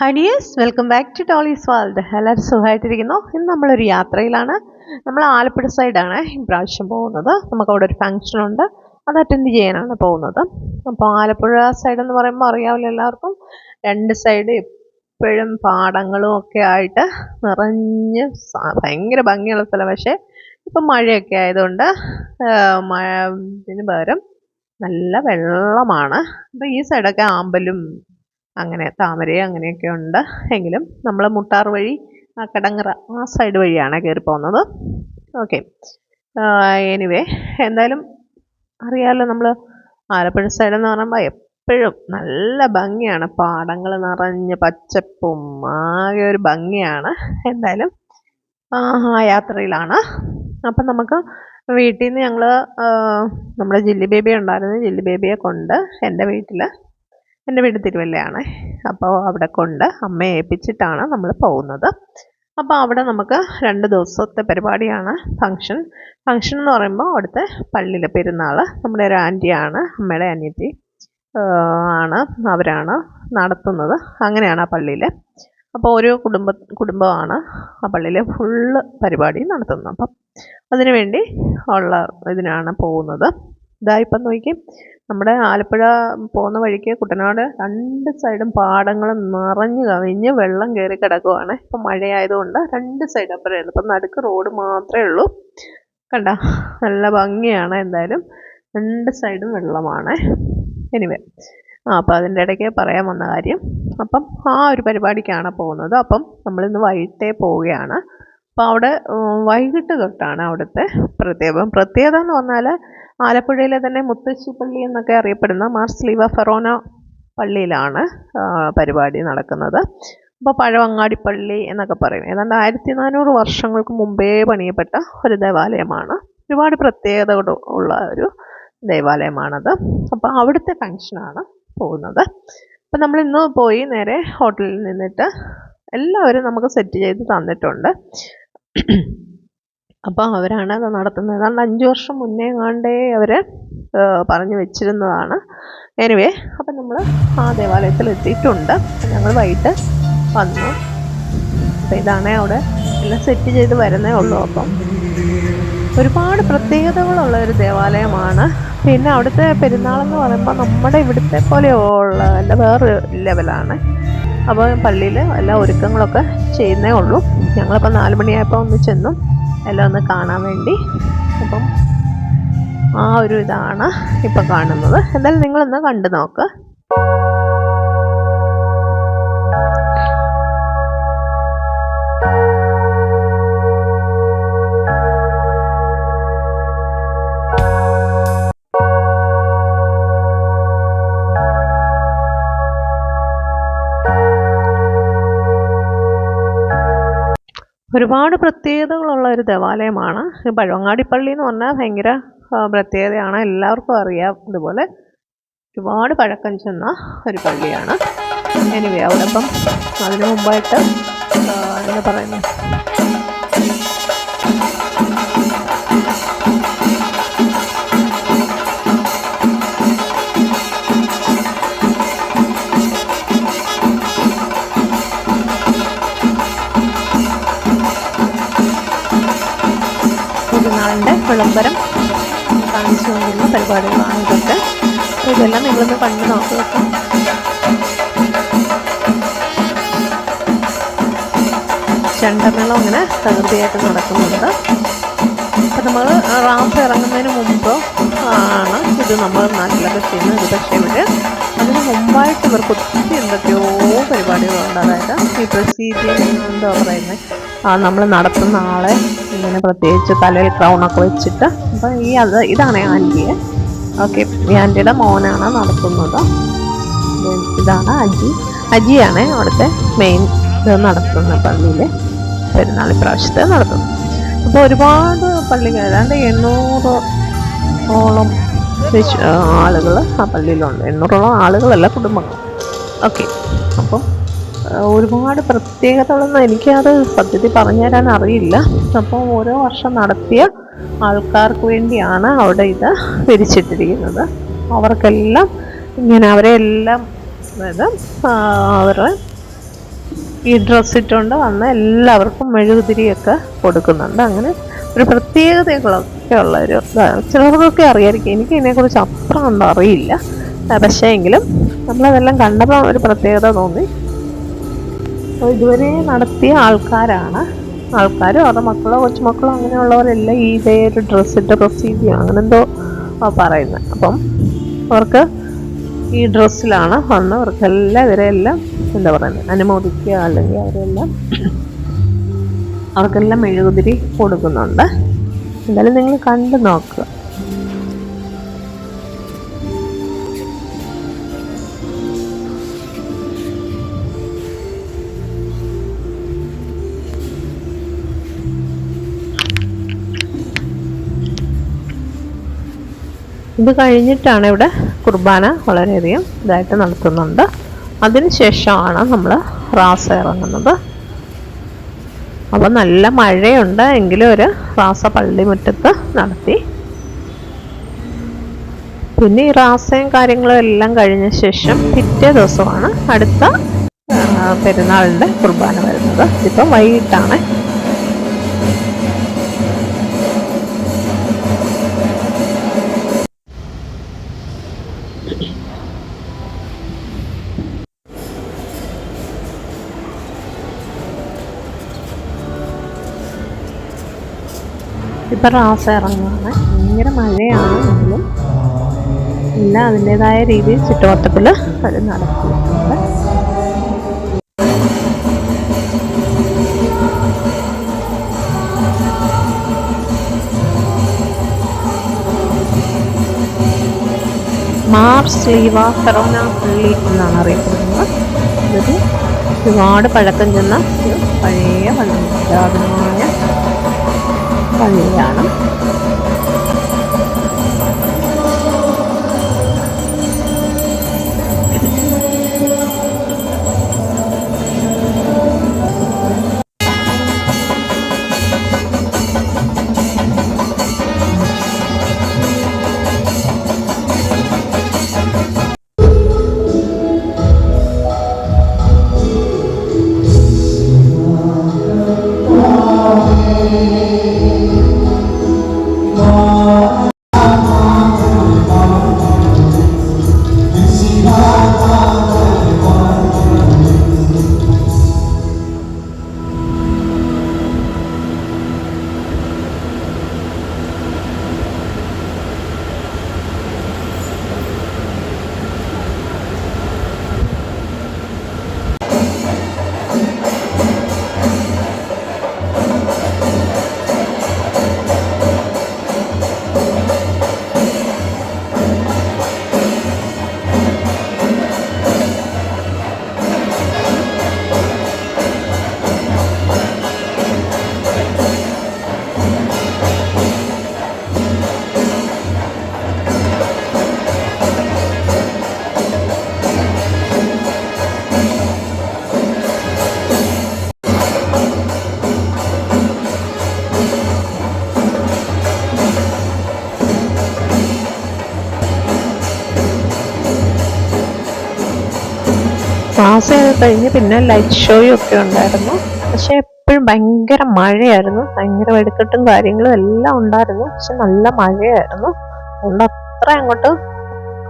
Hi dears welcome back to Tolly's world എല്ലാവരും സുഖമായിട്ടിരിക്കുന്നു. ഇന്ന് നമ്മളൊരു യാത്രയിലാണ്. നമ്മൾ ആലപ്പുഴ സൈഡാണ് ഇപ്രാവശ്യം പോകുന്നത്. നമുക്ക് അവിടെ ഒരു ഫംഗ്ഷൻ ഉണ്ട്. അത് അറ്റൻഡ് ചെയ്യാനാണ് പോകുന്നത്. അപ്പോൾ ആലപ്പുഴ സൈഡ് എന്ന് പറയുമ്പോൾ അറിയാവില്ല എല്ലാവർക്കും. രണ്ട് സൈഡ് എപ്പോഴും പാടങ്ങളും ഒക്കെ ആയിട്ട് നിറഞ്ഞ് ഭയങ്കര ഭംഗിയുള്ള സ്ഥലം. പക്ഷേ ഇപ്പം മഴയൊക്കെ ആയതുകൊണ്ട് മഴ ഇതിന് പകരം നല്ല വെള്ളമാണ്. അപ്പോൾ ഈ സൈഡൊക്കെ ആമ്പലും അങ്ങനെ താമരയും അങ്ങനെയൊക്കെ ഉണ്ട്. എങ്കിലും നമ്മൾ മുട്ടാർ വഴി ആ കടങ്ങറ ആ സൈഡ് വഴിയാണ് കയറി പോകുന്നത്. ഓക്കെ എനിവേ എന്തായാലും അറിയാമല്ലോ നമ്മൾ ആലപ്പുഴ സൈഡ് എന്ന് പറയുമ്പോൾ എപ്പോഴും നല്ല ഭംഗിയാണ്. പാടങ്ങൾ നിറഞ്ഞ് പച്ചപ്പും ആകെ ഒരു ഭംഗിയാണ്. എന്തായാലും ആ യാത്രയിലാണ്. അപ്പം നമുക്ക് വീട്ടിൽ നിന്ന് ഞങ്ങൾ നമ്മുടെ ജില്ലി ബേബി ഉണ്ടായിരുന്നു ജില്ലി ബേബിയെ കൊണ്ട് എന്റെ വീട്ടിൽ എന്റെ വീട് തിരുവല്ലയാണ്. അപ്പോൾ അവിടെ കൊണ്ട് അമ്മയെ ഏൽപ്പിച്ചിട്ടാണ് നമ്മൾ പോകുന്നത്. അപ്പോൾ അവിടെ നമുക്ക് രണ്ട് ദിവസത്തെ പരിപാടിയാണ് ഫങ്ഷൻ ഫങ്ഷൻ എന്ന് പറയുമ്പോൾ അവിടുത്തെ പള്ളിയിലെ പെരുന്നാൾ. നമ്മുടെ ഒരു ആന്റിയാണ് അമ്മയുടെ അനിയത്തി ആണ് അവരാണ് നടത്തുന്നത്. അങ്ങനെയാണ് ആ പള്ളിയിൽ അപ്പോൾ ഓരോ കുടുംബ കുടുംബമാണ് ആ പള്ളിയിലെ ഫുള്ള് പരിപാടി നടത്തുന്നത്. അപ്പം അതിനുവേണ്ടി ഉള്ള ഇതിനാണ് പോകുന്നത്. ഇതാ ഇപ്പം നോക്കി. നമ്മുടെ ആലപ്പുഴ പോകുന്ന വഴിക്ക് കുട്ടനാട് രണ്ട് സൈഡും പാടങ്ങൾ നിറഞ്ഞു കവിഞ്ഞ് വെള്ളം കയറി കിടക്കുവാണ്. ഇപ്പം മഴയായതുകൊണ്ട് രണ്ട് സൈഡ് അപ്പുറമായിരുന്നു ഇപ്പം നടുക്ക് റോഡ് മാത്രമേ ഉള്ളൂ. കണ്ട? നല്ല ഭംഗിയാണ് എന്തായാലും. രണ്ട് സൈഡും വെള്ളമാണ്. എനിവേ ആ അപ്പം അതിന്റെ ഇടയ്ക്ക് പറയാൻ വന്ന കാര്യം. അപ്പം ആ ഒരു പരിപാടിക്കാണ് പോകുന്നത്. അപ്പം നമ്മളിന്ന് വൈകിട്ടേ പോവുകയാണ്. അപ്പോൾ അവിടെ വൈകിട്ട് തൊട്ടാണ് അവിടുത്തെ പ്രത്യേകം. പ്രത്യേകത എന്ന് പറഞ്ഞാൽ ആലപ്പുഴയിലെ തന്നെ മുത്തശ്ശി പള്ളി എന്നൊക്കെ അറിയപ്പെടുന്ന മാർസ്ലീവ ഫെറോന പള്ളിയിലാണ് പരിപാടി നടക്കുന്നത്. അപ്പോൾ പഴവങ്ങാടി പള്ളി എന്നൊക്കെ പറയും. ഏതാണ്ട് ആയിരത്തി നാനൂറ് വർഷങ്ങൾക്ക് മുമ്പേ പണിയപ്പെട്ട ഒരു ദേവാലയമാണ്. ഒരുപാട് പ്രത്യേകതകൾ ഉള്ള ഒരു ദേവാലയമാണത്. അപ്പോൾ അവിടുത്തെ ഫങ്ഷനാണ് പോകുന്നത്. അപ്പം നമ്മൾ ഇന്ന് പോയി നേരെ ഹോട്ടലിൽ നിന്നിട്ട് എല്ലാവരും നമുക്ക് സെറ്റ് ചെയ്ത് തന്നിട്ടുണ്ട്. അപ്പോൾ അവരാണ് അത് നടത്തുന്നത്. ഏതാണ്ട് അഞ്ച് വർഷം മുന്നേ കണ്ടേ അവർ പറഞ്ഞു വെച്ചിരുന്നതാണ്. എനിവേ അപ്പം നമ്മൾ ആ ദേവാലയത്തിൽ എത്തിയിട്ടുണ്ട്. ഞങ്ങൾ വൈകിട്ട് വന്നു. അപ്പം ഇതാണ് അവിടെ എല്ലാം സെറ്റ് ചെയ്ത് വരുന്നേ ഉള്ളൂ. അപ്പം ഒരുപാട് പ്രത്യേകതകളുള്ള ഒരു ദേവാലയമാണ്. പിന്നെ അവിടുത്തെ പെരുന്നാളെന്ന് പറയുമ്പോൾ നമ്മുടെ ഇവിടുത്തെ പോലെയുള്ള അല്ല വേറൊരു ലെവലാണ് അപ്പോൾ പള്ളിയിൽ എല്ലാ ഒരുക്കങ്ങളൊക്കെ ചെയ്യുന്നേ ഉള്ളൂ. ഞങ്ങളിപ്പോൾ നാല് മണിയായപ്പോൾ ഒന്ന് ചെന്നു. എല്ലാം ഒന്ന് കാണാൻ വേണ്ടി. അപ്പം ആ ഒരു ഇതാണ് ഇപ്പം കാണുന്നത്. എന്തായാലും നിങ്ങളൊന്ന് കണ്ടു നോക്ക്. ഒരുപാട് പ്രത്യേകതകളുള്ള ഒരു ദേവാലയമാണ്. പഴവങ്ങാടി പള്ളി എന്ന് പറഞ്ഞാൽ ഭയങ്കര പ്രത്യേകതയാണ്. എല്ലാവർക്കും അറിയാം. ഇതുപോലെ ഒരുപാട് പഴക്കം ചെന്ന ഒരു പള്ളിയാണ്. എനിവേ അവിടെ ഇപ്പം അതിനു മുമ്പായിട്ട് എന്താ പറയുന്നത് വിളംബരം കാണിച്ചുകൊണ്ടുള്ള പരിപാടികളാണ് ഇതൊക്കെ. അപ്പോൾ ഇതെല്ലാം നിങ്ങളൊന്ന് കണ്ടു നോക്കുക ചെണ്ടമേളം അങ്ങനെ തകൃതിയായിട്ട് നടക്കുന്നുണ്ട്. അപ്പം നമ്മൾ റാമ്പ് ഇറങ്ങുന്നതിന് മുമ്പ് ആണ് ഇത് നമ്മൾ നാട്ടിലൊക്കെ ചെയ്യുന്നത്. ഇത് പക്ഷേ ഇവിടെ അതിന് മുമ്പായിട്ട് ഇവർക്ക് ഒത്തിരി എന്തൊക്കെയോ പരിപാടികളുണ്ട് അതായത് ഈ പ്രൊസീജിയർ എന്താ പറയുന്നത് ആ നമ്മൾ നടത്തുന്ന ആളെ ഇങ്ങനെ പ്രത്യേകിച്ച് തലയിൽ ക്രൗണൊക്കെ വെച്ചിട്ട് അപ്പം ഈ അത് ഇതാണ് ആന്റിയെ. ഓക്കെ ഈ ആന്റിയുടെ മോനാണ് നടത്തുന്നത്. ഇതാണ് അജി. അജിയാണ് അവിടുത്തെ മെയിൻ ഇത് നടത്തുന്ന പള്ളിയിൽ പെരുന്നാൾ ഇപ്രാവശ്യത്തെ നടത്തുന്നു അപ്പോൾ ഒരുപാട് പള്ളികൾ ഏതാണ്ട് എണ്ണൂറ് ഓളം ആളുകൾ ആ പള്ളിയിലുണ്ട്. എണ്ണൂറോളം ആളുകളല്ല കുടുംബങ്ങൾ. ഓക്കെ. അപ്പം ഒരുപാട് പ്രത്യേകതകളൊന്നും എനിക്കത് സത്യത്തിൽ പറഞ്ഞു തരാൻ അറിയില്ല. അപ്പോൾ ഓരോ വർഷം നടത്തിയ ആൾക്കാർക്ക് വേണ്ടിയാണ് അവിടെ ഇത് വിരിച്ചിട്ടിരിക്കുന്നത്. അവർക്കെല്ലാം ഇങ്ങനെ അവരെ എല്ലാം അതായത് അവരുടെ ഈ ഡ്രസ്സ് ഇട്ടുകൊണ്ട് വന്ന് എല്ലാവർക്കും മെഴുകുതിരിയൊക്കെ കൊടുക്കുന്നുണ്ട്. അങ്ങനെ ഒരു പ്രത്യേകതകളൊക്കെ ഉള്ള ഒരു ഇതാണ്. ചിലർക്കൊക്കെ അറിയായിരിക്കും. എനിക്ക് ഇതിനെക്കുറിച്ച് അത്ര ഒന്നും അറിയില്ല. പക്ഷേ എങ്കിലും നമ്മളതെല്ലാം കണ്ടപ്പോൾ ഒരു പ്രത്യേകത തോന്നി. അപ്പോൾ ഇതുവരെ നടത്തിയ ആൾക്കാരാണ്. ആൾക്കാരും അവരുടെ മക്കളോ കൊച്ചുമക്കളോ അങ്ങനെയുള്ളവരെല്ലാം ഈ ഇതേ ഒരു ഡ്രസ്സിന്റെ ചെയ്യും അങ്ങനെ എന്തോ പറയുന്നത്. അപ്പം അവർക്ക് ഈ ഡ്രസ്സിലാണ് വന്ന് അവർക്കെല്ലാം ഇവരെല്ലാം എന്താ പറയുന്നത്? അനുമോദിക്കുക അല്ലെങ്കിൽ അവരെല്ലാം അവർക്കെല്ലാം മെഴുകുതിരി കൊടുക്കുന്നുണ്ട്. എന്തായാലും നിങ്ങൾ കണ്ടു നോക്കുക. ഇത് കഴിഞ്ഞിട്ടാണ് ഇവിടെ കുർബാന വളരെയധികം ഇതായിട്ട് നടത്തുന്നുണ്ട്. അതിനുശേഷമാണ് നമ്മൾ റാസ ഇറങ്ങുന്നത്. അപ്പം നല്ല മഴയുണ്ട്. എങ്കിലും ഒരു റാസ പള്ളിമുറ്റത്ത് നടത്തി. പിന്നെ ഈ റാസയും കാര്യങ്ങളും എല്ലാം കഴിഞ്ഞ ശേഷം പിറ്റേ ദിവസമാണ് അടുത്ത പെരുന്നാളിന്റെ കുർബാന വരുന്നത്. ഇപ്പം വൈകിട്ടാണ്. ഇപ്പം റാസ ഇറങ്ങുകയാണ് ഭയങ്കര മഴയാണ് എങ്കിലും എല്ലാം അതിന്റെതായ രീതിയിൽ ചുറ്റുവട്ടത്തിൽ അത് നടത്തിയിട്ടുണ്ട് മാർസ് ലീവ ഫെറോന പള്ളി എന്നാണ് അറിയപ്പെടുന്നത്. ഇതൊരു ഒരുപാട് പഴക്കം ചെന്ന ഒരു പഴയ പള്ളി പുരാതനമായ ക്ലാസ് കഴിഞ്ഞ് പിന്നെ ലൈറ്റ് ഷോയും ഒക്കെ ഉണ്ടായിരുന്നു. പക്ഷെ എപ്പോഴും ഭയങ്കര മഴയായിരുന്നു. ഭയങ്കര വെടിക്കെട്ടും കാര്യങ്ങളും എല്ലാം ഉണ്ടായിരുന്നു. പക്ഷെ നല്ല മഴയായിരുന്നു. അതുകൊണ്ട് അത്ര അങ്ങോട്ട്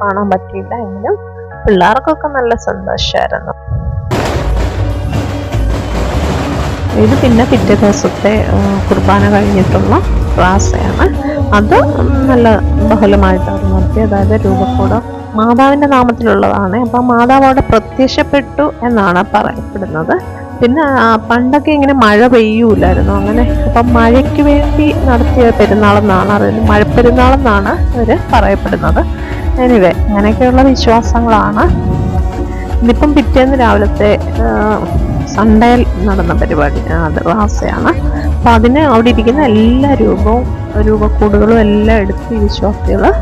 കാണാൻ പറ്റിയില്ല. എങ്കിലും പിള്ളേർക്കൊക്കെ നല്ല സന്തോഷമായിരുന്നു ഇത് പിന്നെ പിറ്റേ ദിവസത്തെ കുർബാന കഴിഞ്ഞിട്ടുള്ള ക്ലാസ്സാണ് അത് നല്ല ബഹുലമായിട്ടായിരുന്നു നടത്തി അതായത് രൂപക്കൂട മാതാവിന്റെ നാമത്തിലുള്ളതാണ്. അപ്പം മാതാവ് അവിടെ പ്രത്യക്ഷപ്പെട്ടു എന്നാണ് പറയപ്പെടുന്നത്. പിന്നെ പണ്ടൊക്കെ ഇങ്ങനെ മഴ പെയ്യൂലായിരുന്നു. അങ്ങനെ അപ്പം മഴയ്ക്ക് വേണ്ടി നടത്തിയ പെരുന്നാളെന്നാണ് അറിയുന്നത്. മഴപ്പെരുന്നാളെന്നാണ് അവർ പറയപ്പെടുന്നത്. എനിവേ അങ്ങനെയൊക്കെയുള്ള വിശ്വാസങ്ങളാണ്. ഇന്നിപ്പം പിറ്റേന്ന് രാവിലത്തെ സൺഡേൽ നടന്ന പരിപാടി അത് അപ്പം അതിന് അവിടെ ഇരിക്കുന്ന എല്ലാ രൂപവും രൂപക്കൂടുകളും എല്ലാം എടുത്ത് വിശ്വാസികൾ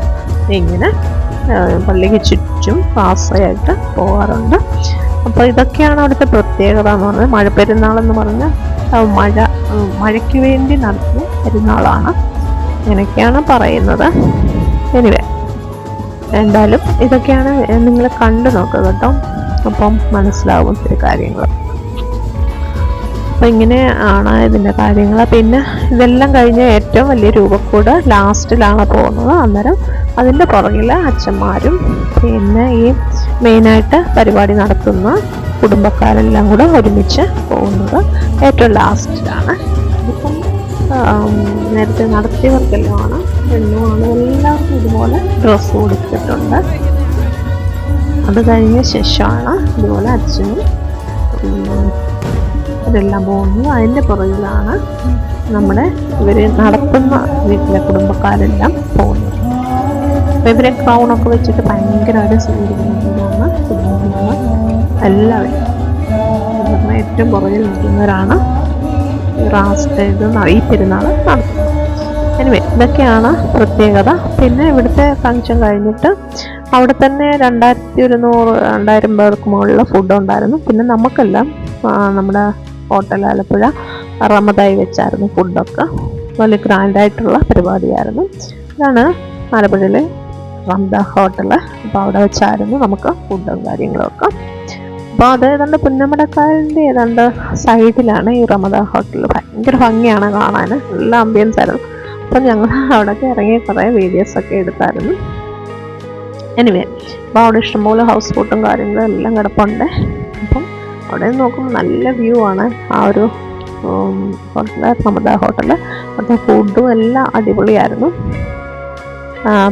ഇങ്ങനെ പള്ളിക്ക് ചുറ്റും പാസ്സായിട്ട് പോകാറുണ്ട് അപ്പോൾ ഇതൊക്കെയാണ് അവിടുത്തെ പ്രത്യേകത എന്ന് പറഞ്ഞത്. മഴ പെരുന്നാളെന്ന് പറഞ്ഞാൽ മഴ മഴയ്ക്ക് വേണ്ടി നടത്തിയ പെരുന്നാളാണ്. ഇങ്ങനെയൊക്കെയാണ് പറയുന്നത്. എനിവേ എന്തായാലും ഇതൊക്കെയാണ് നിങ്ങൾ കണ്ടു നോക്കുക കേട്ടോ. അപ്പം മനസ്സിലാവും ഒത്തിരി കാര്യങ്ങൾ. അപ്പം ഇങ്ങനെ ആണ് ഇതിന്റെ കാര്യങ്ങൾ. പിന്നെ ഇതെല്ലാം കഴിഞ്ഞ് ഏറ്റവും വലിയ രൂപക്കൂട് ലാസ്റ്റിലാണ് പോകുന്നത്. അന്നേരം അതിന്റെ പുറകിൽ അച്ഛന്മാരും പിന്നെ ഈ മെയിനായിട്ട് പരിപാടി നടത്തുന്ന കുടുംബക്കാരെല്ലാം കൂടെ ഒരുമിച്ച് പോകുന്നത് ഏറ്റവും ലാസ്റ്റിലാണ് ഇപ്പം നേരത്തെ നടത്തിയവർക്കെല്ലാമാണ്. പെണ്ണുമാണ് എല്ലാവർക്കും ഇതുപോലെ ഡ്രസ്സ് കൊടുത്തിട്ടുണ്ട്. അത് കഴിഞ്ഞ ശേഷമാണ് ഇതുപോലെ അച്ഛനും ഇതെല്ലാം പോകുന്നത്. അതിന്റെ പുറകിലാണ് നമ്മുടെ ഇവർ നടത്തുന്ന വീട്ടിലെ കുടുംബക്കാരെല്ലാം പോകുന്നത്. അപ്പോൾ ഇവരെ ക്രൗണൊക്കെ വെച്ചിട്ട് ഭയങ്കര ഒരു സ്വീകരിക്കുന്നതാണ് കുടുംബങ്ങൾ എല്ലാവരും. ഏറ്റവും പുറകിൽ നിൽക്കുന്നവരാണ് റാസ്റ്റേത് ഈ പെരുന്നാൾ നടത്തുന്നത്. എനിവേ ഇതൊക്കെയാണ് പ്രത്യേകത. പിന്നെ ഇവിടുത്തെ ഫങ്ഷൻ കഴിഞ്ഞിട്ട് അവിടെ തന്നെ രണ്ടായിരത്തി ഒരുന്നൂറ് രണ്ടായിരം പേർക്ക് മുകളിൽ ഫുഡ് ഉണ്ടായിരുന്നു. പിന്നെ നമുക്കെല്ലാം നമ്മുടെ ഹോട്ടൽ ആലപ്പുഴ റമദായി വെച്ചായിരുന്നു ഫുഡൊക്കെ വലിയ ഗ്രാൻഡായിട്ടുള്ള പരിപാടിയായിരുന്നു. ഇതാണ് ആലപ്പുഴയിലെ റംദ ഹോട്ടൽ അപ്പോൾ അവിടെ വെച്ചായിരുന്നു നമുക്ക് ഫുഡും കാര്യങ്ങളൊക്കെ. അപ്പോൾ അത് ഏതാണ്ട് പുന്നമടക്കാലിന്റെ ഏതാണ്ട് സൈഡിലാണ് ഈ റമദ ഹോട്ടൽ ഭയങ്കര ഭംഗിയാണ് കാണാൻ. നല്ല ആംബിയൻസ് ആയിരുന്നു. അപ്പം ഞങ്ങൾ അവിടെയൊക്കെ ഇറങ്ങി കുറേ വീഡിയോസൊക്കെ എടുത്തായിരുന്നു. എനിവേ അപ്പോൾ അവിടെ ഇഷ്ടംപോലെ ഹൗസ് ബോട്ടും കാര്യങ്ങളും എല്ലാം കിടപ്പുണ്ട്. അപ്പം അവിടെ നോക്കുമ്പോൾ നല്ല വ്യൂ ആണ് ആ ഒരു ഹോട്ടൽ റമദ ഹോട്ടൽ അവിടുത്തെ ഫുഡും എല്ലാം അടിപൊളിയായിരുന്നു.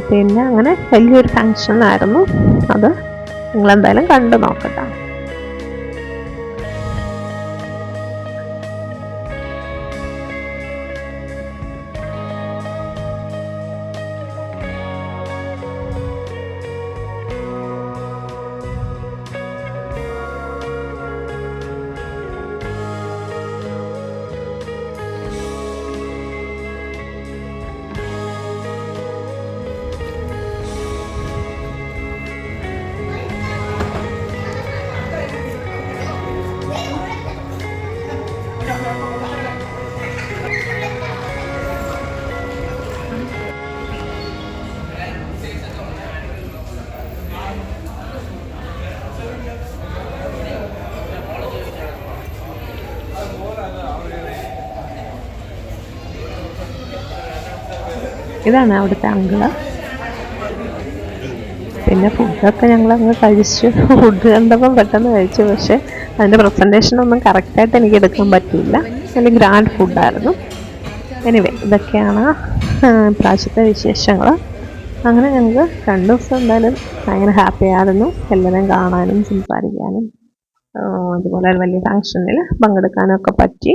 പിന്നെ അങ്ങനെ വലിയൊരു ഫങ്ഷൻ ആയിരുന്നു. അത് നിങ്ങളെന്തായാലും കണ്ടു നോക്കട്ടെ. ഇതാണ് അവിടുത്തെ അങ്കിൾ പിന്നെ ഫുഡൊക്കെ ഞങ്ങൾ അങ്ങ് കഴിച്ചു. ഫുഡ് കണ്ടപ്പോൾ പെട്ടെന്ന് കഴിച്ചു. പക്ഷേ അതിന്റെ പ്രസന്റേഷൻ ഒന്നും കറക്റ്റായിട്ട് എനിക്ക് എടുക്കാൻ പറ്റിയില്ല. നല്ല ഗ്രാൻഡ് ഫുഡായിരുന്നു എനിവേ ഇതൊക്കെയാണ് പ്രാവശ്യത്തെ വിശേഷങ്ങൾ അങ്ങനെ ഞങ്ങൾക്ക് രണ്ട് ദിവസം എന്തായാലും ഭയങ്കര ഹാപ്പി ആയിരുന്നു. എല്ലാവരും കാണാനും സംസാരിക്കാനും അതുപോലെ വലിയ ഫങ്ഷനിൽ പങ്കെടുക്കാനും ഒക്കെ പറ്റി.